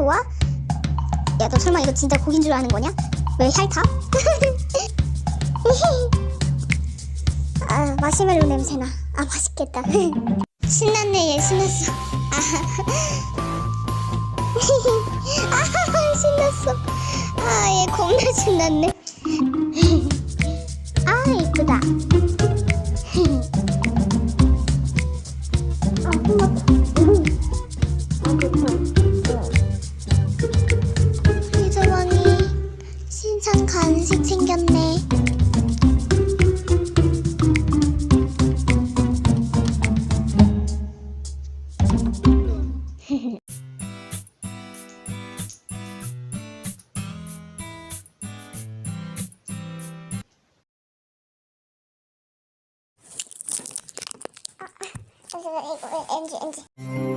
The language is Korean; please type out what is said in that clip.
좋아? 야 너 설마 이거 진짜 고긴 줄 아는 거냐? 왜 핥아? 아 마시멜로 냄새나. 아 맛있겠다. 신났네 얘 신났어. 아, 아 신났어. 아 얘 겁나 신났네. 아 이쁘다. 아 끝났다 간식 챙겼네 아, 아, 이거 엔지 엔지